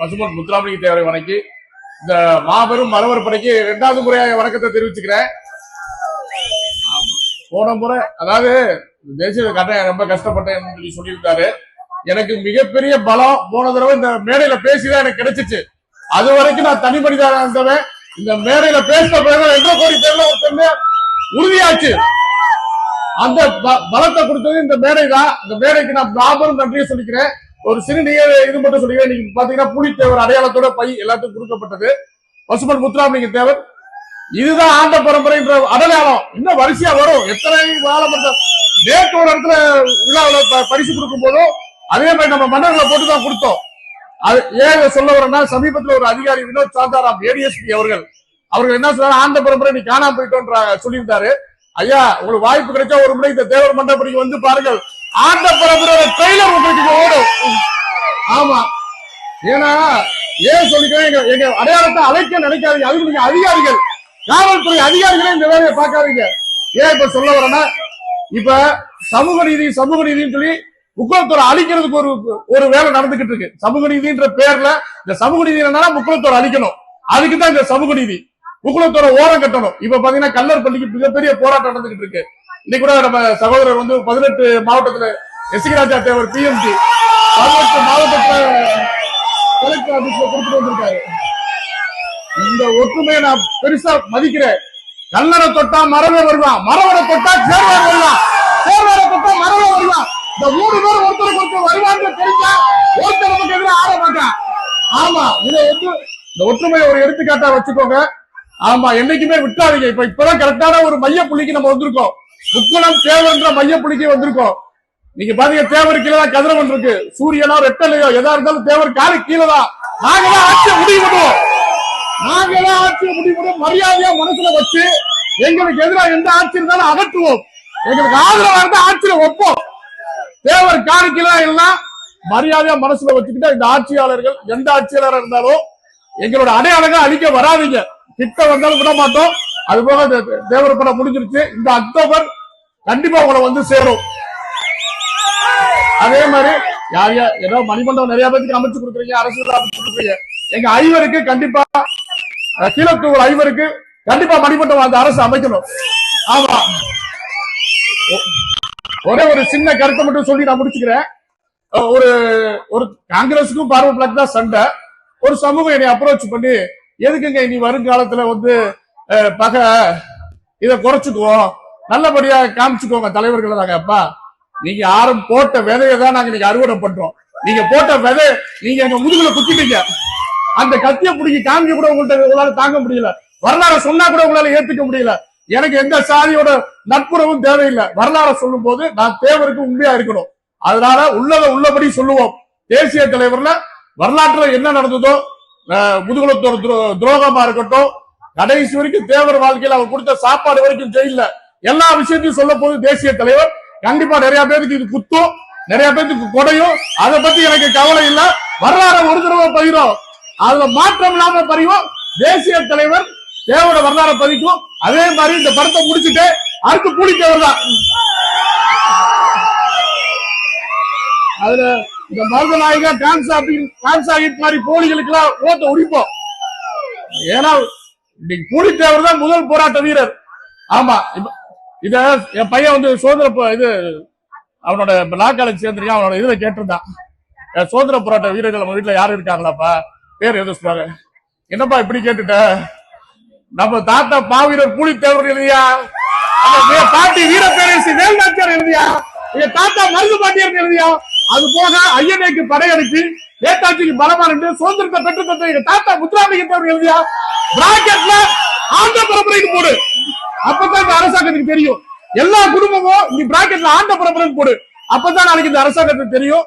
பசுமன் முத்துராமலிங்க தேவரை வணக்கி இந்த மாபெரும் மரவர் படைக்கு இரண்டாவது முறையாக வணக்கத்தை தெரிவிச்சுக்கிறேன். போன முறை அதாவது தேசிய கட்ட ரொம்ப கஷ்டப்பட்டேன் சொல்லி சொல்லியிருக்காரு. எனக்கு மிகப்பெரிய பலம் போன தடவை இந்த மேடையில பேசிதான் எனக்கு கிடைச்சிச்சு. அது வரைக்கும் நான் தனி மனிதராக இருந்தவன். இந்த மேடையில பேசின பிறகு ரெண்டரை கோடி பேர்ல ஒருத்தன் உறுதியாச்சு. அந்த ப- பலத்தை கொடுத்தது இந்த மேடை தான் இந்த மேடைக்கு நான் மாபெரும் நன்றியை சொல்லிக்கிறேன். ஒரு சிறு நிகழ் இது மட்டும் சொல்லி நீங்க பாத்தீங்கன்னா புலித்தேவர் அடையாளத்தோட பை எல்லாத்துக்கும் கொடுக்கப்பட்டது. பசுமன் முத்துராமலிங்க தேவர். இதுதான் ஆண்ட பரம்பரைன்ற அடையாளம். இன்னும் வரிசையா வரும். எத்தனை காலப்பட்ட நேற்று ஒரு இடத்துல விழாவில் ப- பரிசு கொடுக்கும் போதும் அதே மாதிரி நம்ம மன்னர்களை போட்டு தான் கொடுத்தோம். அது ஏன் சொல்ல வரேன்னா சமீபத்தில் ஒரு அதிகாரி வினோத் சாந்தாராம் ஏடிஎஸ்பி அவர்கள் அவர்கள் என்ன சொல்றாரு ஆண்ட பரம்பரை நீ காணாம போயிட்டோன்ற சொல்லியிருந்தாரு. ஐயா உங்களுக்கு வாய்ப்பு கிடைச்சா ஒரு முறை இந்த தேவர் மண்டபடிக்கு வந்து பாருங்கள். ஆண்ட பரம்பரையோட ட்ரெய்லர் உங்களுக்கு ஓடும். ஆமா. ஏன்னா ஏன் சொல்லிக்கிறேன் எங்க எங்க அடையாளத்தை அழைக்க நினைக்காதீங்க. அதுக்கு நீங்க அதிகாரிகள். காவல்துறை அதிகாரிகளே இந்த வேலையை பார்க்காதீங்க. ஏன் இப்ப சொல்ல வரேன்னா இப்ப சமூக நீதி சமூக நீதின்னு சொல்லி முக்குளத்தோரை அழிக்கிறதுக்கு ஒரு ஒரு வேலை நடந்துகிட்டு இருக்கு. சமூக நீதின்ற பேர்ல இந்த சமூக நீதி என்னன்னா முக்குளத்தோரை அழிக்கணும். அதுக்கு தான் இந்த சமூக நீதி. முக்குளத்தோரை ஓரம் கட்டணும். இப்ப பாத்தீங்கன்னா கல்லர் பள்ளிக்கு மிகப்பெரிய போராட்டம் நடந்துகிட்டு இருக்கு. இன்னைக்கு கூட நம்ம சகோதரர் வந்து பதினெட்டு மாவட்டத்துல எஸ்கி தேவர் பிஎம்டி பதினெட்டு மாவட்டத்துல கலெக்டர் ஆபீஸ்ல கொடுத்துட்டு வந்திருக்காரு. இந்த ஒற்றுமையை நான் பெருசா மதிக்கிறேன். கல்லறை தொட்டா மரவே வருவான். மரவரை தொட்டா சேர்வரை வருவான். சேர்வரை தொட்டா மரவே வருவான். இந்த மூணு பேர் ஒருத்தருக்கு ஒருத்தர் வருவான்னு தெரிஞ்சா ஒருத்தர் நமக்கு எதிராக ஆட மாட்டான். ஆமா இதை வந்து இந்த ஒற்றுமையை ஒரு எடுத்துக்காட்டா வச்சுக்கோங்க. ஆமா என்னைக்குமே விட்டாதீங்க. இப்ப இப்பதான் கரெக்டான ஒரு மைய புள்ளிக்கு நம்ம வந்திருக்கோம். முக்குளம் தேவன்ற மைய வந்திருக்கோம். நீங்க பாத்தீங்க தேவர் கீழே தான் கதிரவன் இருக்கு சூரியனோ ரெட்டலையோ எதா இருந்தாலும் தேவர் காலு கீழே தான். ஆட்சியை முடிவு பண்ணுவோம் நாங்க ஆட்சியை முடிவு பண்ணுவோம் மரியாதையா மனசுல வச்சு எங்களுக்கு எதிராக எந்த ஆட்சி இருந்தாலும் அகற்றுவோம். எங்களுக்கு ஆதரவா இருந்தா ஆட்சியில வைப்போம். தேவர் காலு கீழே எல்லாம் மரியாதையா மனசுல வச்சுக்கிட்டா இந்த ஆட்சியாளர்கள் எந்த ஆட்சியாளராக இருந்தாலும் எங்களோட அடையாளங்கள் அழிக்க வராதீங்க. கிட்ட வந்தாலும் விட மாட்டோம் அது போக தேவர் படம் முடிஞ்சிருச்சு. இந்த அக்டோபர் கண்டிப்பா உங்களை வந்து சேரும். அதே மாதிரி யார் யார் ஏதோ மணிமண்டபம் நிறைய பேருக்கு அமைச்சு கொடுக்குறீங்க அரசு அமைச்சு கொடுக்குறீங்க. எங்க ஐவருக்கு கண்டிப்பா அஹ், கீழத்தூர் ஐவருக்கு கண்டிப்பா மணிமண்டபம் அந்த அரசு அமைக்கணும். ஆமா. ஒரே ஒரு சின்ன கருத்தை மட்டும் சொல்லி நான் முடிச்சுக்கிறேன். ஒரு ஒரு காங்கிரஸுக்கும் பார்வை பிளாக் தான் சண்டை. ஒரு சமூகம் என்னை அப்ரோச் பண்ணி எதுக்குங்க இனி வருங்காலத்துல வந்து பகை இதை குறைச்சுக்குவோம்? நல்லபடியாக காமிச்சுக்கோங்க தலைவர்கள் நாங்க அப்பா. நீங்க யாரும் போட்ட விதையை தான் நாங்க இன்னைக்கு அறுவடை பண்றோம். நீங்க போட்ட விதை நீங்க எங்க முதுகுல குத்திட்டீங்க. அந்த கத்திய பிடிக்கி காமிக்க கூட உங்கள்ட்ட உங்களால தாங்க முடியல. வரலாறு சொன்னா கூட உங்களால ஏத்துக்க முடியல. எனக்கு எந்த சாதியோட நட்புறவும் தேவையில்லை. வரலாறு சொல்லும் போது நான் தேவருக்கு உண்மையா இருக்கணும். அதனால உள்ளத உள்ளபடி சொல்லுவோம். தேசிய தலைவர்ல வரலாற்றுல என்ன நடந்ததோ முதுகுல முதுகுலத்தோட துரோ- துரோகமா இருக்கட்டும் கடைசி வரைக்கும் தேவர் வாழ்க்கையில் அவர் கொடுத்த சாப்பாடு வரைக்கும் ஜெயில எல்லா விஷயத்தையும் சொல்ல போது தேசிய தலைவர். கண்டிப்பா நிறைய பேருக்கு இது குத்தும் நிறைய பேருக்கு கொடையும். அதை பத்தி எனக்கு கவலை இல்ல. வரலாறு ஒரு தடவை பதிரும் அதுல மாற்றம் இல்லாம பதிவோம் தேசிய தலைவர் தேவோட வரலாறு பதிக்கும். அதே மாதிரி இந்த படத்தை முடிச்சுட்டு அடுத்து கூலித்தேவர் தான். அதுல இந்த மருதநாயகா டான்ஸ் டான்ஸ் ஆகிட் மாதிரி போலிகளுக்கு எல்லாம் ஓட்ட உடிப்போம் ஏன்னா இன்னைக்கு கூலித்தேவர் தான் முதல் போராட்ட வீரர். ஆமா இப்ப இத என் பையன் வந்து சுதந்திர இது அவனோட லா காலேஜ் சேர்ந்திருக்கான். அவனோட இதுல கேட்டிருந்தான். என் சுதந்திர போராட்ட வீரர்கள் நம்ம வீட்டுல யாரும் இருக்காங்களாப்பா? பேர் எதுவும் சொல்றாங்க என்னப்பா இப்படி கேட்டுட்ட? நம்ம தாத்தா பாவீரர் புலித்தேவர் எழுதியா நம்ம வே- பாட்டி வீரப்பேரரசி வேல்நாச்சியார் எழுதியா எங்க தாத்தா மருது பாட்டியார் எழுதியா அது போக ஐயனைக்கு படையெடுத்து நேதாஜிக்கு பலமா நின்று சுதந்திரத்தை பெற்று தந்த எங்க தாத்தா முத்துராமலிங்க தேவர் எழுதியா பிராக்கெட்ல ஆந்திர பரம்பரைக்கு போடு. அப்பதான் இந்த அரசாங்கத்துக்கு தெரியும். எல்லா குடும்பமும் நீ பிராக்கெட்ல ஆண்ட பரம்பரைக்கு போடு. அப்பதான் நாளைக்கு இந்த அரசாங்கத்துக்கு தெரியும்.